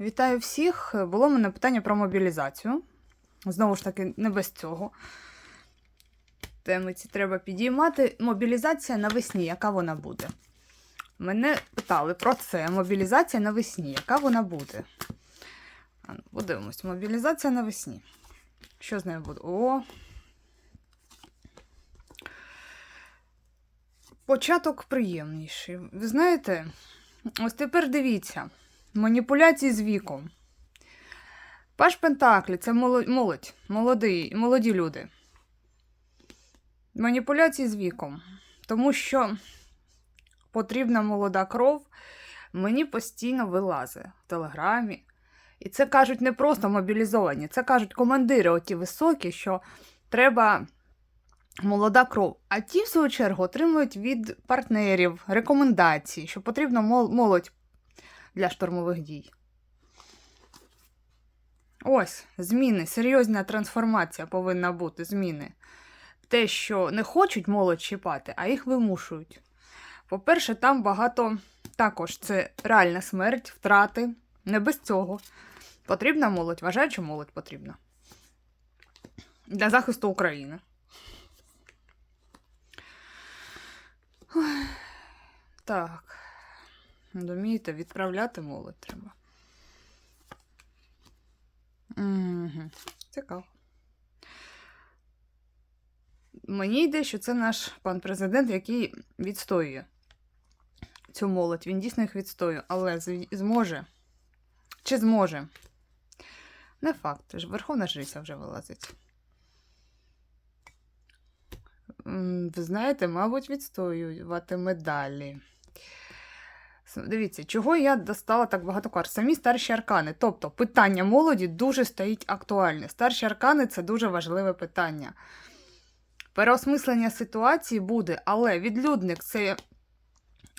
Вітаю всіх. Було в мене питання про мобілізацію. Знову ж таки, не без цього. Теми ці треба підіймати. Мобілізація навесні, яка вона буде? Мене питали про це. Мобілізація навесні, яка вона буде? Ну, Подивимось, мобілізація навесні. Що з нею буде? О. Початок приємніший. Ви знаєте, ось тепер дивіться. Маніпуляції з віком. Паш Пентаклі це молодь, молодий, молоді люди. Маніпуляції з віком. Тому що потрібна молода кров мені постійно вилазить в телеграмі. І це кажуть не просто мобілізовані, це кажуть командири, оті високі, що треба молода кров. А ті, в свою чергу, отримують від партнерів рекомендації, що потрібно молодь для штурмових дій. Ось зміни, серйозна трансформація повинна бути. Зміни. Те, що не хочуть молодь чіпати, а їх вимушують. По-перше, там багато також це реальна смерть, втрати. Не без цього. Потрібна молодь, вважаю, що молодь потрібна. Для захисту України. Так. Розумієте, відправляти молодь треба. Угу. Цікаво. Мені йде, що це наш пан президент, який відстоює цю молодь. Він дійсно їх відстоює, але зможе. Чи зможе? Не факт. Верховна жриця вже вилазить. Ви знаєте, мабуть, відстоюватиме далі. Дивіться, чого я достала так багато карт? Самі старші аркани. Тобто питання молоді дуже стоїть актуальне. Старші аркани це дуже важливе питання. Переосмислення ситуації буде, але відлюдник це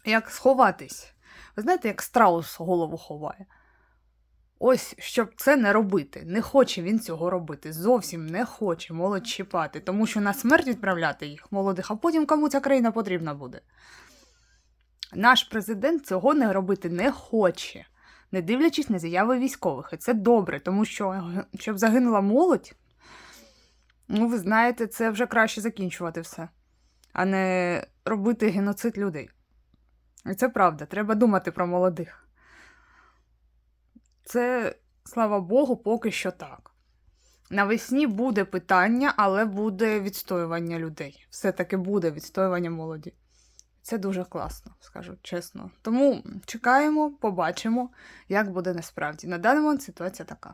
як сховатись. Ви знаєте, як страус голову ховає. Ось щоб це не робити. Не хоче він цього робити. Зовсім не хоче молодь чіпати, тому що на смерть відправляти їх молодих, а потім кому ця країна потрібна буде. Наш президент цього не робити не хоче, не дивлячись на заяви військових. І це добре, тому що щоб загинула молодь, ну, ви знаєте, це вже краще закінчувати все, а не робити геноцид людей. І це правда, треба думати про молодих. Це, слава Богу, поки що так. Навесні буде питання, але буде відстоювання людей. Все-таки буде відстоювання молоді. Це дуже класно, скажу чесно. Тому чекаємо, побачимо, як буде насправді. На даний момент ситуація така.